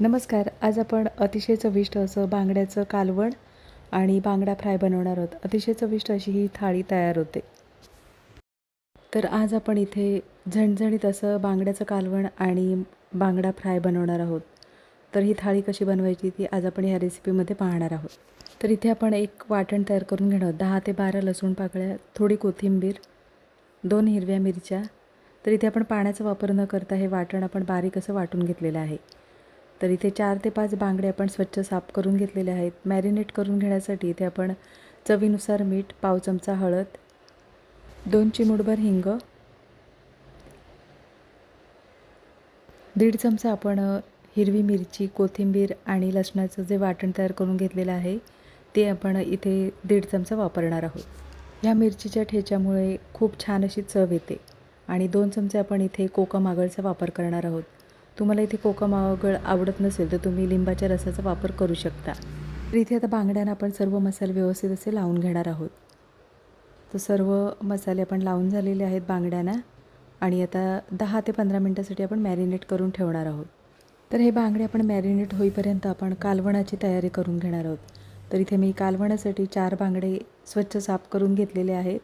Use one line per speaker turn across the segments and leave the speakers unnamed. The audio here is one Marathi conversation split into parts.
नमस्कार आज आपण अतिशय चविष्ट असं बांगड्याचं कालवण आणि बांगडा फ्राय बनवणार आहोत. अतिशय चविष्ट अशी ही थाळी तयार होते. तर आज आपण इथे झणझणीत असं बांगड्याचं कालवण आणि बांगडा फ्राय बनवणार आहोत. तर ही थाळी कशी बनवायची ती आज आपण ह्या रेसिपीमध्ये पाहणार आहोत. तर इथे आपण एक वाटण तयार करून घेणार आहोत. दहा ते बारा लसूण पाकळ्या थोडी कोथिंबीर दोन हिरव्या मिरच्या. तर इथे आपण पाण्याचा वापर न करता हे वाटण आपण बारीक असं वाटून घेतलेलं आहे. तर इथे चार ते पाच बांगडे आपण स्वच्छ साफ करून घेतलेले आहेत. मॅरिनेट करून घेण्यासाठी इथे आपण चवीनुसार मीठ पाव चमचा हळद दोन चिमूटभर हिंग दीड चमचा आपण हिरवी मिरची कोथिंबीर आणि लसणाचं जे वाटण तयार करून घेतलेलं आहे ते आपण इथे दीड चमचा वापरणार आहोत. ह्या मिरचीच्या ठेच्यामुळे खूप छान अशी चव येते आणि दोन चमचे आपण इथे कोकम आगळचा वापर करणार आहोत. तुम्हाला इथे कोकम मावगळ आवडत नसेल तर तुम्ही लिंबाच्या रसाचा वापर करू शकता. तर इथे आता बांगड्यांना आपण सर्व मसाले व्यवस्थित असे लावून घेणार आहोत. तर सर्व मसाले आपण लावून झालेले आहेत बांगड्यांना आणि आता दहा ते पंधरा मिनटासाठी आपण मॅरिनेट करून ठेवणार आहोत. तर हे बांगडे आपण मॅरिनेट होईपर्यंत आपण कालवणाची तयारी करून घेणार आहोत. तर इथे मी कालवणासाठी चार बांगडे स्वच्छ साफ करून घेतलेले आहेत.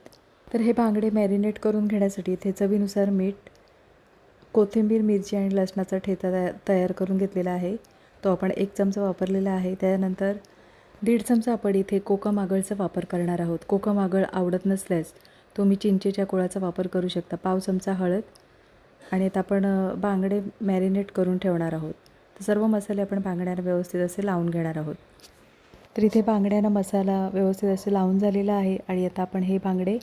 तर हे बांगडे मॅरिनेट करून घेण्यासाठी इथे चवीनुसार मीठ कोथिंबीर मिरची आणि लसणाचा ठेचा तया तयार करून घेतलेला आहे. तो आपण एक चमचा वापरलेला आहे. त्यानंतर दीड चमचा आपण इथे कोकम आगळचा वापर करणार आहोत. कोकम आगळ आवडत नसल्यास तुम्ही चिंचेच्या कोळाचा वापर करू शकता. पाव चमचा हळद आणि आता आपण बांगडे मॅरिनेट करून ठेवणार आहोत. तर सर्व मसाले आपण बांगड्यांना व्यवस्थित असे लावून घेणार आहोत. तर इथे बांगड्यांना मसाला व्यवस्थित असे लावून झालेला आहे आणि आता आपण हे बांगडे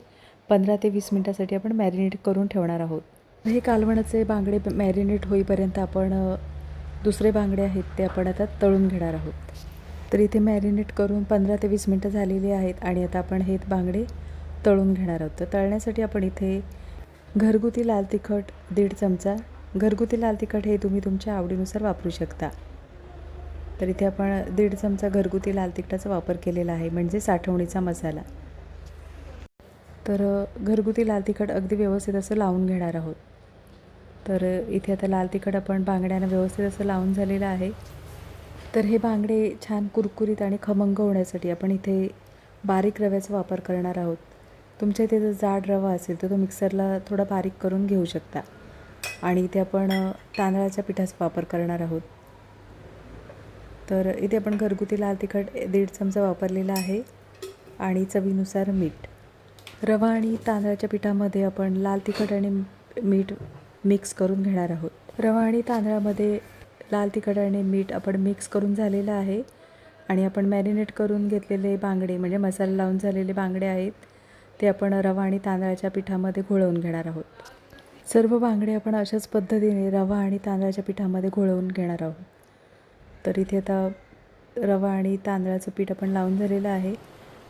पंधरा ते वीस मिनटासाठी आपण मॅरिनेट करून ठेवणार आहोत. हे कालवणाचे बांगडे मॅरिनेट होईपर्यंत आपण दुसरे बांगडे आहेत ते आपण आता तळून घेणार आहोत. तर इथे मॅरिनेट करून पंधरा ते वीस मिनटं झालेली आहेत आणि आता आपण हे बांगडे तळून घेणार आहोत. तर तळण्यासाठी आपण इथे घरगुती लाल तिखट दीड चमचा घरगुती लाल तिखट हे तुम्ही तुमच्या आवडीनुसार वापरू शकता. तर इथे आपण दीड चमचा घरगुती लाल तिखटाचा वापर केलेला आहे म्हणजे साठवणीचा मसाला. तर घरगुती लाल तिखट अगदी व्यवस्थित असं लावून घेणार आहोत. तर इथे आता लाल तिखट आपण बांगड्यांना व्यवस्थित असं लावून झालेलं आहे. तर हे बांगडे छान कुरकुरीत आणि खमंग होण्यासाठी आपण इथे बारीक रव्याचा वापर करणार आहोत. तुमच्या इथे जर जाड रवा असेल तर तो मिक्सरला थोडा बारीक करून घेऊ शकता. आणि इथे आपण तांदळाच्या पिठाचा वापर करणार आहोत. तर इथे आपण घरगुती लाल तिखट दीड चमचा वापरलेला आहे आणि चवीनुसार मीठ. रवा आणि तांदळाच्या पिठामध्ये आपण लाल तिखट आणि मीठ मिक्स करून घेणार आहोत. रवा आणि तांदळामध्ये लाल तिखट आणि मीठ आपण मिक्स करून झालेलं आहे. आणि आपण मॅरिनेट करून घेतलेले बांगडे म्हणजे मसाला लावून झालेले बांगडे आहेत ते आपण रवा आणि तांदळाच्या पिठामध्ये घोळवून घेणार आहोत. सर्व बांगडे आपण अशाच पद्धतीने रवा आणि तांदळाच्या पिठामध्ये घोळवून घेणार आहोत. तर इथे आता रवा आणि तांदळाचं पीठ आपण लावून झालेलं आहे.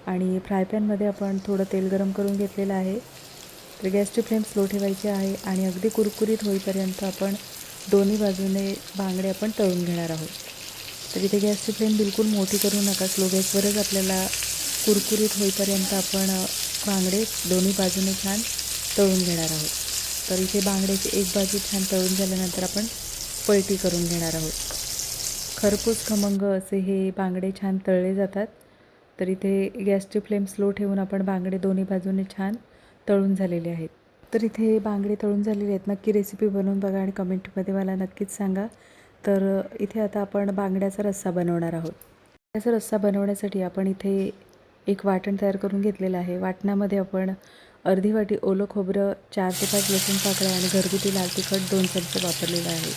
आणि फ्राय पॅनमध्ये आपण थोडं तेल गरम करून घेतलेलं आहे. तर गॅसची फ्लेम स्लो ठेवायची आहे आणि अगदी कुरकुरीत होईपर्यंत आपण दोन्ही बाजूने बांगडे आपण तळून घेणार आहोत. तर इथे गॅसची फ्लेम बिलकुल मोठी करू नका. स्लो गॅसवरच आपल्याला कुरकुरीत होईपर्यंत आपण बांगडे दोन्ही बाजूने छान तळून घेणार आहोत. तर इथे बांगड्याची एक बाजू छान तळून झाल्यानंतर आपण पलटी करून घेणार आहोत. खरपूस खमंग असे हे बांगडे छान तळले जातात. तर इथे गॅसची फ्लेम स्लो ठेवून आपण बांगडे दोन्ही बाजूने छान तळून झालेले आहेत. तर इथे बांगडे तळून झालेले आहेत. नक्की रेसिपी बनवून बघा आणि कमेंटमध्ये मला नक्कीच सांगा. तर इथे आता आपण बांगड्याचा रस्सा बनवणार आहोत. बांगड्याचा रस्सा बनवण्यासाठी आपण इथे एक वाटण तयार करून घेतलेलं आहे. वाटणामध्ये आपण अर्धी वाटी ओलं खोबरं चार ते पाच लसूण पाकळ्या आणि घरगुती लाल तिखट दोन चमचे वापरलेलं आहे.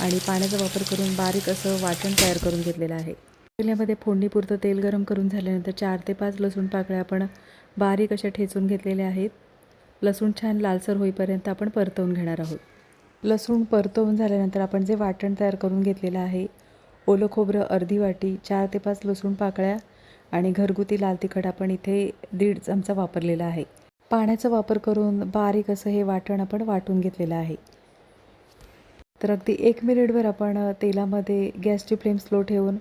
आणि पाण्याचा वापर करून बारीक असं वाटण तयार करून घेतलेलं आहे. तेलामध्ये फोडणीपुरतं तेल गरम करून झाल्यानंतर चार ते पाच लसूण पाकळ्या आपण बारीक अशा ठेचून घेतलेल्या आहेत. लसूण छान लालसर होईपर्यंत आपण परतवून घेणार आहोत. लसूण परतवून झाल्यानंतर आपण जे वाटण तयार करून घेतलेलं आहे ओलं खोबरं अर्धी वाटी चार ते पाच लसूण पाकळ्या आणि घरगुती लाल तिखट आपण इथे दीड चमचा वापरलेला आहे. पाण्याचा वापर करून बारीक असं हे वाटण आपण वाटून घेतलेलं आहे. तर अगदी एक मिनिटभर आपण तेलामध्ये गॅसची फ्लेम स्लो ठेवून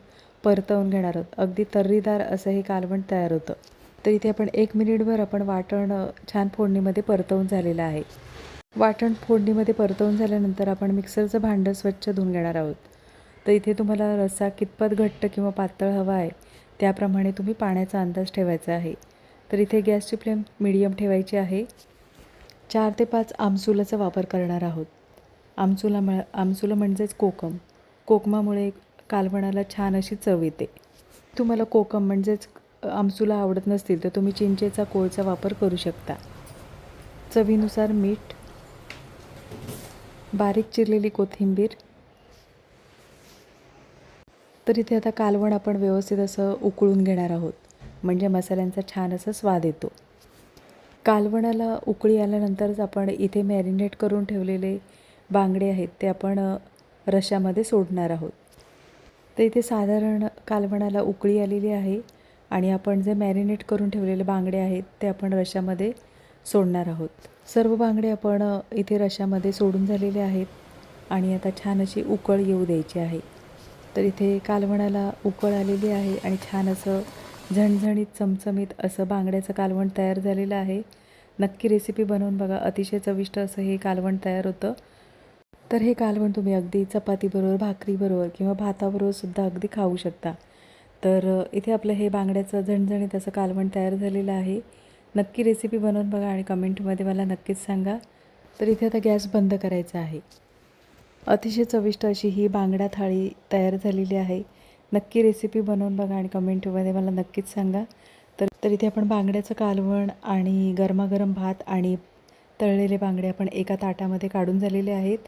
परतवून घेणार आहोत. अगदी तर्रीदार असं हे कालवण तयार होतं. तर इथे आपण एक मिनिटभर आपण वाटण छान फोडणीमध्ये परतवून झालेलं आहे. वाटण फोडणीमध्ये परतवून झाल्यानंतर आपण मिक्सरचं भांडं स्वच्छ धुवून घेणार आहोत. तर इथे तुम्हाला रस्सा कितपत घट्ट किंवा पातळ हवा आहे त्याप्रमाणे तुम्ही पाण्याचा अंदाज ठेवायचा आहे. तर इथे गॅसची फ्लेम मिडियम ठेवायची आहे. चार ते पाच आमसुलाचा वापर करणार आहोत. आमसुला म आमसुलं म्हणजेच कोकम. कोकमामुळे कालवणाला छान अशी चव येते. तुम्हाला कोकम म्हणजेच आमसुला आवडत नसतील तर तुम्ही चिंचेचा कोळचा वापर करू शकता. चवीनुसार मीठ बारीक चिरलेली कोथिंबीर. तर इथे आता कालवण आपण व्यवस्थित असं उकळून घेणार आहोत. म्हणजे मसाल्यांचा छान असा स्वाद येतो. कालवणाला उकळी आल्यानंतरच आपण इथे मॅरिनेट करून ठेवलेले बांगडे आहेत ते आपण रशामध्ये सोडणार आहोत. तर इथे साधारण कालवणाला उकळी आलेली आहे आणि आपण जे मॅरिनेट करून ठेवलेले बांगडे आहेत ते आपण रशामध्ये सोडणार आहोत. सर्व बांगडे आपण इथे रशामध्ये सोडून झालेले आहेत आणि आता छान अशी उकळ येऊ द्यायची आहे. तर इथे कालवणाला उकळ आलेली आहे आणि छान असं झणझणीत चमचमीत असं बांगड्याचं कालवण तयार झालेलं आहे. नक्की रेसिपी बनवून बघा. अतिशय चविष्ट असं हे कालवण तयार होतं. तर हे कालवण तुम्ही अगदी चपातीबरोबर भाकरीबरोबर किंवा भाताबरोबर सुद्धा अगदी खाऊ शकता. तर इथे आपलं हे बांगड्याचं झणझणीत असं कालवण तयार झालेलं आहे. नक्की रेसिपी बनवून बघा आणि कमेंटमध्ये मला नक्कीच सांगा. तर इथे आता गॅस बंद करायचा आहे. अतिशय चविष्ट अशी ही बांगडा थाळी तयार झालेली आहे. नक्की रेसिपी बनवून बघा आणि कमेंटमध्ये मला नक्कीच सांगा. तर तर इथे आपण बांगड्याचं कालवण आणि गरमागरम भात आणि तळलेले बांगडे आपण एका ताटामध्ये काढून झालेले आहेत.